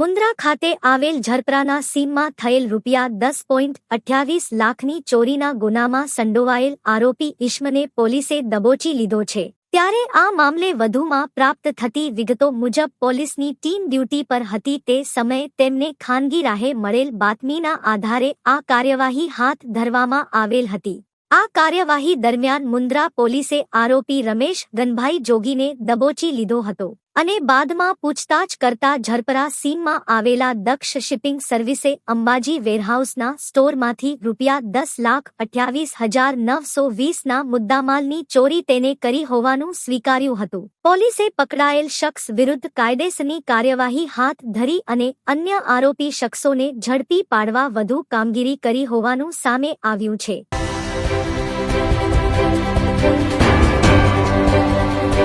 મુન્દ્રા ખાતે આવેલ ઝરપરાના સીમમાં થયેલ રૂપિયા દસ પોઈન્ટ અઠ્યાવીસ લાખની ચોરીના ગુનામાં સંડોવાયેલ આરોપી ઈશ્મને પોલીસે દબોચી લીધો છે. ત્યારે આ મામલે વધુમાં પ્રાપ્ત થતી વિગતો મુજબ પોલીસની ટીમ ડ્યુટી પર હતી તે સમયે તેમને ખાનગી રાહે મળેલ બાતમીના આધારે આ કાર્યવાહી હાથ ધરવામાં આવેલ હતી. આ કાર્યવાહી દરમિયાન મુન્દ્રા પોલીસે આરોપી રમેશ ગનભાઈ જોગીને દબોચી લીધો હતો અને બાદમાં પૂછતાછ કરતા ઝરપરા સીમમાં આવેલા દક્ષ શિપિંગ સર્વિસે અંબાજી વેરહાઉસના સ્ટોરમાંથી રૂપિયા દસ લાખ અઠ્યાવીસ હજાર નવસો વીસના મુદ્દામાલની ચોરી તેને કરી હોવાનું સ્વીકાર્યું હતું. પોલીસે પકડાયેલ શખ્સ વિરુદ્ધ કાયદેસરની કાર્યવાહી હાથ ધરી અને અન્ય આરોપી શખ્સોને ઝડપી પાડવા વધુ કામગીરી કરી હોવાનું સામે આવ્યું છે. Thank you.